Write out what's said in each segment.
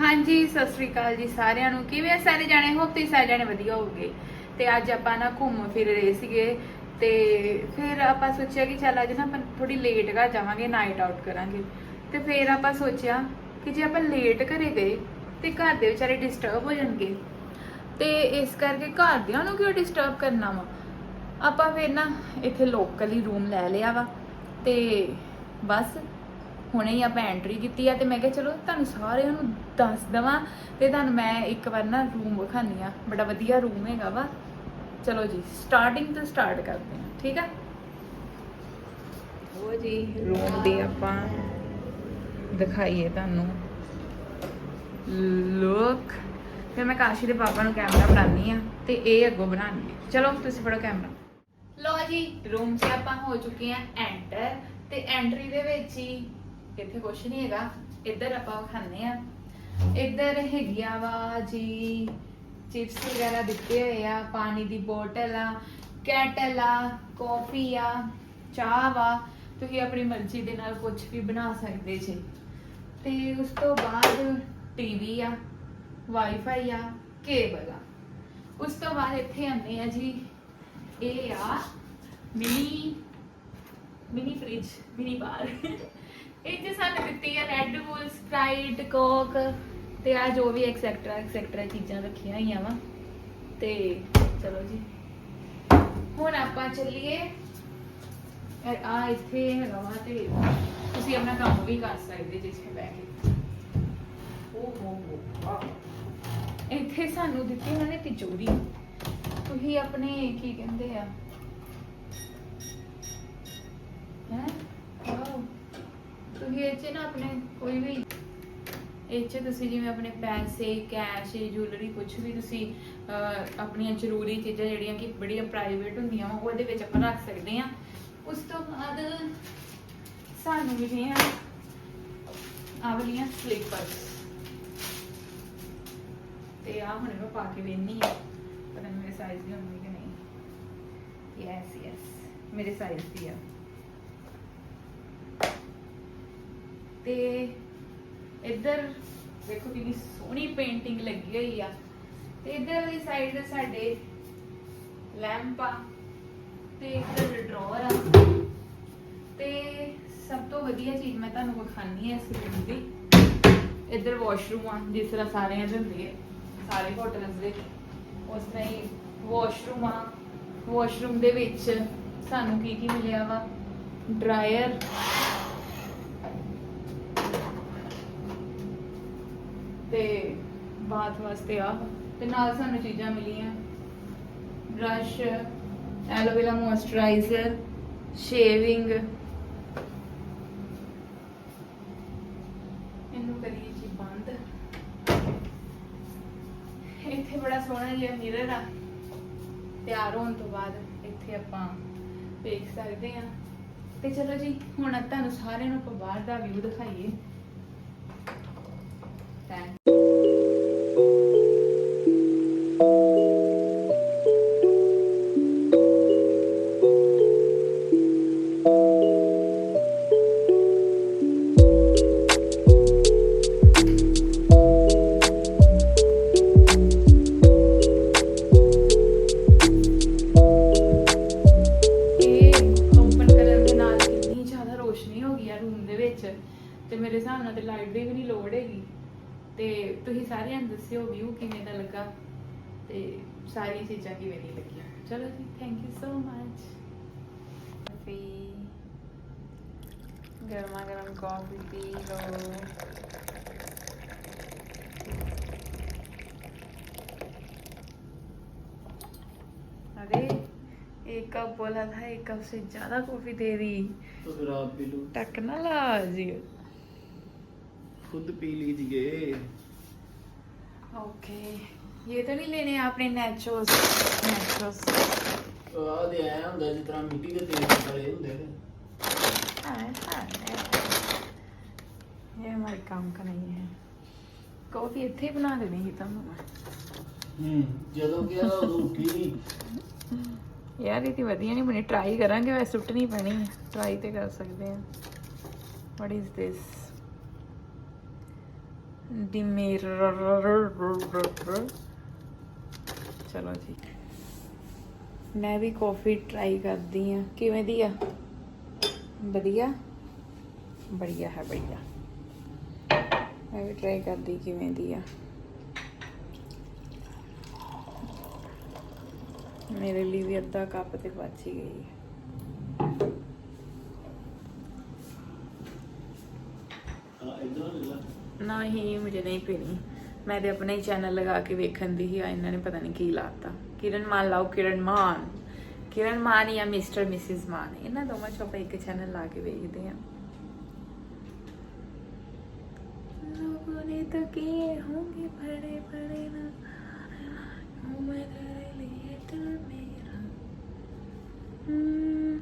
ਹਾਂਜੀ, ਸਤਿ ਸ੍ਰੀ ਅਕਾਲ ਜੀ ਸਾਰਿਆਂ ਨੂੰ। ਕਿਵੇਂ ਆ ਸਾਰੇ ਜਾਣੇ? ਹੋਪ ਤੁਸੀਂ ਸਾਰੇ ਜਾਣੇ ਵਧੀਆ ਹੋਵੋਗੇ। ਤੇ ਅੱਜ ਆਪਾਂ ਨਾ ਘੁੰਮ ਫਿਰ ਰਹੇ ਸੀਗੇ। ਤੇ ਫਿਰ ਆਪਾਂ ਸੋਚਿਆ ਕਿ ਚੱਲ ਅੱਜ ਨਾ ਆਪਾਂ ਥੋੜੀ ਲੇਟ ਘਰ ਜਾਵਾਂਗੇ ਨਾਈਟ ਆਊਟ ਕਰਾਂਗੇ। ਤੇ ਫਿਰ ਆਪਾਂ ਸੋਚਿਆ ਕਿ ਜੇ ਆਪਾਂ ਲੇਟ ਘਰੇ ਗਏ, ਤੇ ਘਰ ਦੇ ਵਿਚਾਰੇ ਡਿਸਟਰਬ ਹੋ ਜਾਣਗੇ। ਤੇ ਇਸ ਕਰਕੇ ਘਰਦਿਆਂ ਨੂੰ ਕਿਉਂ ਡਿਸਟਰਬ ਕਰਨਾ ਵਾ? ਆਪਾਂ ਫਿਰ ਨਾ ਇੱਥੇ ਲੋਕਲ ਹੀ ਰੂਮ ਲੈ ਲਿਆ ਵਾ। ਤੇ ਬਸ ਹੁਣੇ ਹੀ ਆਪਾਂ ਐਂਟਰੀ ਕੀਤੀ ਆ ਤੇ ਮੈਂ ਕਿਹਾ ਚਲੋ ਤੁਹਾਨੂੰ ਸਾਰਿਆਂ ਨੂੰ ਦੱਸ ਦਵਾਂ ਤੇ ਤੁਹਾਨੂੰ ਮੈਂ ਇੱਕ ਵਾਰ ਨਾ ਰੂਮ ਵਿਖਾਨੀ ਆ। ਬੜਾ ਵਧੀਆ ਰੂਮ ਹੈਗਾ ਵਾ। ਚਲੋ ਜੀ ਸਟਾਰਟਿੰਗ ਤੋਂ ਸਟਾਰਟ ਕਰਦੇ ਹਾਂ ਠੀਕ ਆ? ਉਹ ਜੀ ਰੂਮ ਦੀ ਆਪਾਂ ਦਿਖਾਈਏ ਤੁਹਾਨੂੰ। ਲੁੱਕ ਫਿਰ ਮੈਂ ਕਾਸ਼ੀ ਦੇ ਪਾਪਾ ਨੂੰ ਕੈਮਰਾ ਬਣਾਉਣੀ ਆ ਤੇ ਇਹ ਅੱਗੋਂ ਬਣਾਉਣੀ ਆ। ਚਲੋ ਤੁਸੀਂ ਫੜੋ ਕੈਮਰਾ ਲੋ ਜੀ ਰੂਮ 'ਚ ਆਪਾਂ ਹੋ ਚੁੱਕੇ ਆ ਐਂਟਰ ਤੇ ਐਂਟਰੀ ਦੇ ਵਿੱਚ ਹੀ ਇੱਥੇ ਕੁਛ ਨਹੀਂ ਹੈਗਾ। ਇੱਧਰ ਆਪਾਂ ਖਾਣੇ ਆ ਇੱਧਰ ਹੈਗੀਆ ਵਾ ਜੀ, ਚਿਪਸ ਵਗੈਰਾ ਦਿੱਤੇ ਹੋਏ ਆ, ਪਾਣੀ ਦੀ ਬੋਟਲ ਆ, ਕੈਟਲ ਆ, ਕਾਫੀ ਆ, ਚਾਹ ਵਾ। ਤੁਸੀਂ ਆਪਣੀ ਮਰਜ਼ੀ ਦੇ ਨਾਲ ਕੁਝ ਵੀ ਬਣਾ ਸਕਦੇ ਜੇ। ਤੇ ਉਸ ਤੋਂ ਬਾਅਦ ਟੀਵੀ ਆ, ਵਾਈਫਾਈ ਆ, ਕੇਬਲ ਆ। ਉਸ ਤੋਂ ਬਾਅਦ ਇੱਥੇ ਆਨੇ ਆ ਜੀ। ਇਹ ਆ, mini mini fridge, mini bar. ਚ ਸਾਨੂੰ ਦਿੱਤੀ ਆ ਰੈੱਡ ਬੁਲ ਸਪਰਾਈਟ ਕੋਕ ਤੇ ਆ ਜੋ ਵੀ ਐਕਸੈਕਟਰਾ ਐਕਸੈਕਟਰਾ ਚੀਜ਼ਾਂ ਰੱਖੀਆਂ ਹੋਈਆਂ ਵਾ। ਤੇ ਚਲੋ ਜੀ। ਹੁਣ ਆਪਾਂ ਚੱਲੀਏ। ਆ ਇੱਥੇ ਹੈਗਾ ਵਾ ਤੇ ਤੁਸੀਂ ਆਪਣਾ ਕੰਮ ਵੀ ਕਰ ਸਕਦੇ ਜਿੱਥੇ ਬਹਿ ਕੇ। ਓ ਹੋ ਹੋ ਵਾਹ। ਇੱਥੇ ਸਾਨੂੰ ਦਿੱਤੀ ਉਹਨਾਂ ਨੇ ਤਿਜੋਰੀ। ਤੁਸੀਂ ਆਪਣੇ ਕੀ ਕਹਿੰਦੇ ਆ? ਤੁਸੀਂ ਇਹ 'ਚ ਨਾ ਆਪਣੇ ਕੋਈ ਵੀ ਇਹ 'ਚ ਤੁਸੀਂ ਜਿਵੇਂ ਆਪਣੇ ਪੈਸੇ ਕੈਸ਼ ਜੁਐਲਰੀ ਕੁਝ ਵੀ ਤੁਸੀਂ ਆਪਣੀਆਂ ਜ਼ਰੂਰੀ ਚੀਜ਼ਾਂ ਜਿਹੜੀਆਂ ਕਿ ਬੜੀਆਂ ਪ੍ਰਾਈਵੇਟ ਹੁੰਦੀਆਂ ਵਾ, ਉਹਦੇ ਵਿੱਚ ਆਪਾਂ ਰੱਖ ਸਕਦੇ ਆ ਉਸ ਤੋਂ ਬਾਅਦ ਸਾਨੂੰ ਮਿਲੀਆਂ ਆਹ ਵਾਲੀਆਂ ਸਲੀਪਰਸ ਤੇ ਆ ਹੁਣ ਮੈਂ ਪਾ ਕੇ ਵੇਖਨੀ ਆ ਪਤਾ ਨਹੀਂ ਮੇਰੇ ਸਾਈਜ਼ ਦੀ ਹੋਣੀ ਕਿ ਨਹੀਂ। ਯੈਸ ਯੈਸ ਮੇਰੇ ਸਾਈਜ਼ ਦੀ ਆ। ਤੇ ਇੱਧਰ ਦੇਖੋ ਕਿੰਨੀ ਸੋਹਣੀ ਪੇਂਟਿੰਗ ਲੱਗੀ ਹੋਈ ਆ। ਤੇ ਇੱਧਰ ਵਾਲੀ ਸਾਈਡ ਸਾਡੇ ਲੈਂਪ ਆ ਤੇ ਇੱਧਰ ਡਰਾਅਰ ਆ। ਤੇ ਸਭ ਤੋਂ ਵਧੀਆ ਚੀਜ਼ ਮੈਂ ਤੁਹਾਨੂੰ ਵਿਖਾਣੀ ਹੈ ਇਸ ਰੂਮ ਦੀ। ਇੱਧਰ ਵਾਸ਼ਰੂਮ ਆ, ਜਿਸ ਤਰ੍ਹਾਂ ਸਾਰਿਆਂ ਦੇ ਹੁੰਦੇ ਆ, ਸਾਰੇ ਹੋਟਲਸ ਦੇ। ਉਸ ਤਰ੍ਹਾਂ ਹੀ ਵਾਸ਼ਰੂਮ ਆ। ਵਾਸ਼ਰੂਮ ਦੇ ਵਿੱਚ ਸਾਨੂੰ ਕੀ ਕੀ ਮਿਲਿਆ ਵਾ? ਡਰਾਇਰ ਤੇ ਬਾਥ ਵਾਸਤੇ ਆ ਤੇ ਨਾਲ ਸਾਨੂੰ ਚੀਜ਼ਾਂ ਮਿਲੀਆਂ। ਬ੍ਰਸ਼ ਐਲੋਵੇਰਾ ਮੋਇਸਚਰਾਈਜ਼ਰ ਸ਼ੇਵਿੰਗ ਇਹਨੂੰ ਕਰੀਏ ਜੀ ਬੰਦ। ਇੱਥੇ ਬੜਾ ਸੋਹਣਾ ਜਿਹਾ ਮਿਰਰ ਆ। ਤਿਆਰ ਹੋਣ ਤੋਂ ਬਾਅਦ ਇੱਥੇ ਆਪਾਂ ਦੇਖ ਸਕਦੇ ਆ ਤੇ ਚਲੋ ਜੀ, ਹੁਣ ਤੁਹਾਨੂੰ ਸਾਰਿਆਂ ਨੂੰ ਆਪਾਂ ਬਾਹਰ ਦਾ ਵਿਊ ਦਿਖਾਈਏ। ਥੈਂਕ ਹਿਸਾਬ ਨਾਲ ਤੇ ਲਾਈਟ ਦੀ ਵੀ ਨਹੀਂ ਲੋੜ ਹੈਗੀ ਤੇ ਤੁਸੀਂ ਸਾਰਿਆਂ ਨੂੰ ਦੱਸਿਓ ਵਿਊ ਕਿਵੇਂ ਦਾ ਲੱਗਾ ਤੇ ਸਾਰੀ ਚੀਜ਼ਾਂ ਕਿਵੇਂ ਦੀ ਲੱਗੀਆਂ ਚਲੋ ਜੀ ਥੈਂਕ ਯੂ ਸੋ ਮਚ ਕਾਫੀ ਗਰਮਾ ਗਰਮ ਕਾਫੀ ਪੀ ਲਓ अरे एक कप बोला था एक कप से ज्यादा कॉफी दे दी तो फिर आप पी लो टेक्नोलॉजी खुद पी लीजिए ओके ये तो नहीं लेने आपने नेचोस नेचोस ਆ ਦੇ ਆਇਆ ਹੁੰਦਾ ਜਿਸ ਤਰ੍ਹਾਂ ਮਿੱਟੀ ਦੇ ਤੇਲ ਵਾਲੇ ਹੁੰਦੇ ਨੇ ये हमारे काम का नहीं है कॉफी ਇੱਥੇ ਹੀ ਬਣਾ ਦੇਣੀ ਸੀ ਤੁਹਾਨੂੰ ਮੈਂ ਹੂੰ ਜਦੋਂ ਗਿਆ ਉਦੋਂ ਉੱਠੀ ਨਹੀਂ ਯਾਰ ਇਹ ਤੇ ਵਧੀਆ ਨਹੀਂ ਬਣੀ ਟਰਾਈ ਕਰਾਂਗੇ ਵੈਸੇ ਸੁੱਟ ਨਹੀਂ ਪੈਣੀ ਟਰਾਈ ਤੇ ਕਰ ਸਕਦੇ ਆ ਵਾਟ ਇਜ਼ this dimmer ਚਲੋ ਜੀ। ਮੈਂ ਵੀ ਕਾਫੀ ਟਰਾਈ ਕਰਦੀ ਆ ਕਿਵੇਂ ਦੀ ਆ? ਵਧੀਆ? ਬੜੀਆ ਹੈ ਬੜੀਆ ਮੈਂ ਵੀ ਟਰਾਈ ਕਰਦੀ ਕਿਵੇਂ ਦੀ ਆ। ਮੇਰੇ ਲਈ ਵੀ ਅੱਧਾ ਕੱਪ ਤੇ ਬਚ ਹੀ ਗਈ। ਹੈ ਹਾਂ ਇਧਰ ਲੈ ਲਾ ਨਹੀਂ ਮੁਝੇ ਨਹੀਂ ਪੀਣੀ। ਮੈਂ ਤੇ ਆਪਣੇ ਚੈਨਲ ਲਗਾ ਕੇ ਵੇਖਣ ਦੀ ਹੀ ਆ, ਇਹਨਾਂ ਨੇ ਪਤਾ ਨਹੀਂ ਕੀ ਲਾਤਾ। ਕਿਰਨ ਮਾਨ ਲਾਓ, ਕਿਰਨ ਮਾਨ। ਕਿਰਨ ਮਾਨ ਜਾਂ ਮਿਸਟਰ ਮਿਸਿਸ ਮਾਨ। ਇਹਨਾਂ ਦੋਵਾਂ ਚੋਂ ਆਪਾਂ ਇੱਕ ਚੈਨਲ ਲਾ ਕੇ ਵੇਖਦੇ ਹਾਂ। ਲੋਗੋਂ ਨੇ ਤਾਂ ਕੀਏ ਹੋंगे ਬੜੇ ਬੜੇ ਨਾ ਹੂੰ ਮੈਂ ਤੇਰੇ ਲਈ ਦਿਲ ਮੇਰਾ ਹਮ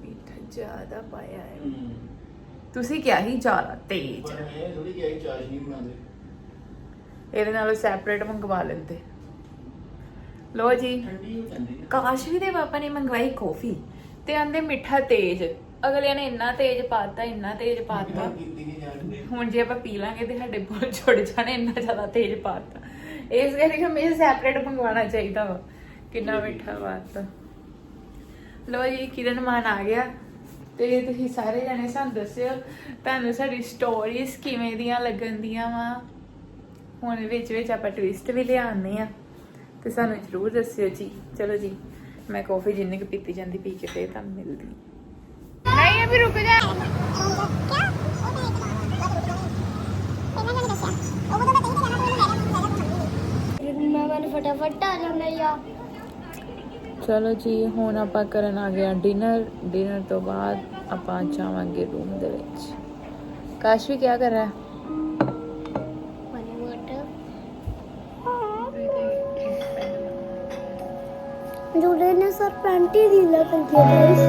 ਮਿੱਠਾ ਜ਼ਿਆਦਾ ਪਾਇਆ ਹੈ। ਹੂੰ। ਤੁਸੀਂ ਕਿਹਾ ਹੀ ਜ਼ਿਆਦਾ ਤੇਜ਼। ਪਰ ਇਹ ਥੋੜੀ ਜਿਹੀ ਚਾਸ਼ ਨਹੀਂ ਬਣਾਉਂਦੇ। ਇਹਦੇ ਨਾਲੋਂ ਸੈਪਰੇਟ ਮੰਗਵਾ ਲੈਂਦੇ। ਲੋ ਜੀ ਠੰਡੀ ਹੋ ਜਾਂਦੀ ਹੈ। ਕਾਸ਼ਵੀ ਦੇ ਪਾਪਾ ਨੇ ਮੰਗਵਾਈ ਕਾਫੀ ਤੇ ਆਂਦੇ ਮਿੱਠਾ ਤੇਜ਼। ਅਗਲੇ ਨੇ ਇੰਨਾ ਤੇਜ਼ ਪਾਤਾ ਇੰਨਾ ਤੇਜ਼ ਪਾਤਾ। ਕੀਤੀ ਨਹੀਂ ਜਾਂਦੀ ਹੁਣ ਜੇ ਆਪਾਂ ਪੀ ਲਾਂਗੇ ਤੇ ਸਾਡੇ ਬੋਲ ਛੁੱਟ ਜਾਣੇ ਇੰਨਾ ਜ਼ਿਆਦਾ ਤੇਜ਼ ਪਾਤਾ। ਇਸ ਕਰਕੇ ਹਮੇਸ਼ਾ ਸੈਪਰੇਟ ਮੰਗਵਾਉਣਾ ਚਾਹੀਦਾ ਵਾ। ਕਿੰਨਾ ਮਿੱਠਾ ਪਾਤਾ। ਲੋ ਜੀ ਕਿਰਨ ਮਾਨ ਆ ਗਿਆ। ਤੇ ਤੁਸੀਂ ਸਾਰੇ ਜਣੇ ਸਾਨੂੰ ਦੱਸਿਓ ਤੁਹਾਨੂੰ ਸਾਡੀ ਸਟੋਰੀਜ਼ ਕਿਵੇਂ ਦੀਆਂ ਲੱਗਣ ਦੀਆਂ ਵਾ? ਹੁਣ ਵਿੱਚ ਵਿੱਚ ਆਪਾਂ ਟਵਿਸਟ ਵੀ ਲਿਆਉਂਦੇ ਆ ਤੇ ਸਾਨੂੰ ਜਰੂਰ ਦੱਸਿਓ ਜੀ। ਚਲੋ ਜੀ ਮੈਂ ਕਾਫੀ ਜਿੰਨੀ ਕੁ ਪੀਤੀ ਜਾਂਦੀ ਪੀ ਕੇ ਫੇਰ ਤੁਹਾਨੂੰ ਮਿਲਦੀ ਨਹੀਂ ਅਭੀ ਰੁਕ ਜਾ। ਮੈਂ ਮੈਨੂੰ ਫਟਾਫਟ ਆ ਜਾਂਦਾ ਯਾ ਚਲੋ ਜੀ ਹੁਣ ਆਪਾਂ ਕਰਨ ਆ ਗਿਆ ਡਿਨਰ ਡਿਨਰ ਤੋਂ ਬਾਅਦ ਆਪਾਂ ਜਾਵਾਂਗੇ ਰੂਮ ਦੇ ਵਿੱਚ। ਕਾਸ਼ਵੀ ਕੀ ਕਰ ਰਿਹਾ? ਹੈ ਪਾਣੀ ਵਾਟਰ ਜੁੜੇ ਨੇ ਸਰ ਪੈਂਟੀ ਦੀ ਲੱਗਣ ਕੇ ਗਾਇਸ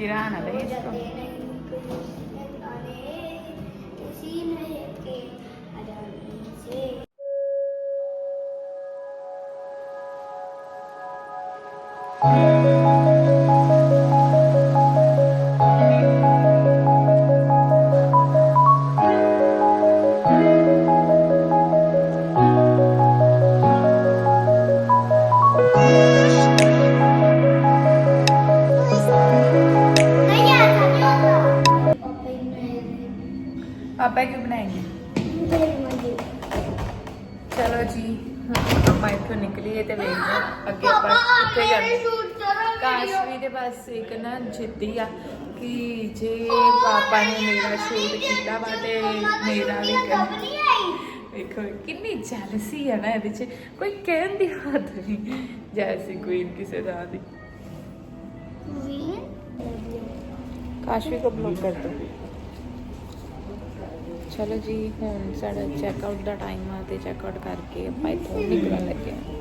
Tirana, rana. पापा ਕਿਉਂ बनाएंगे ਚਲੋ ਜੀ ਹੁਣ ਆਪਾਂ ਇੱਥੋਂ ਨਿਕਲੀਏ ਤੇ ਵੇਖਦੇ ਅੱਗੇ ਆਪਾਂ ਕਿੱਥੇ ਜਾਂਦੇ ਕਾਸ਼ਵੀ ਦੇ ਬਸ ਇੱਕ ਨਾ ਜਿੱਦੀ ਆ ਕਿ ਜੇ ਪਾਪਾ ਨੇ ਮੇਰਾ ਸ਼ੂਟ ਕੀਤਾ ਵਾ ਤੇ ਮੇਰਾ ਵੀ ਕਰ ਦੇਖੋ ਕਿੰਨੀ ਜੈਲਸੀ ਆ ਨਾ ਇਹਦੇ 'ਚ। ਕੋਈ ਕਹਿਣ ਦੀ ਹੱਦ ਨਹੀਂ। ਜੈਸੀ ਕੋਈ ਕਿਸੇ ਦਾ ਦੀ ਕਾਸ਼ਵੀ ਕੋ ਬਲੌਕ ਕਰ ਦੋ। ਚਲੋ ਜੀ, ਹੁਣ ਸਾਡਾ ਚੈੱਕਆਊਟ ਦਾ ਟਾਈਮ ਆ ਤੇ ਚੈੱਕਆਊਟ ਕਰਕੇ ਆਪਾਂ ਇੱਥੋਂ ਨਿਕਲਣ ਲੱਗੇ ਆ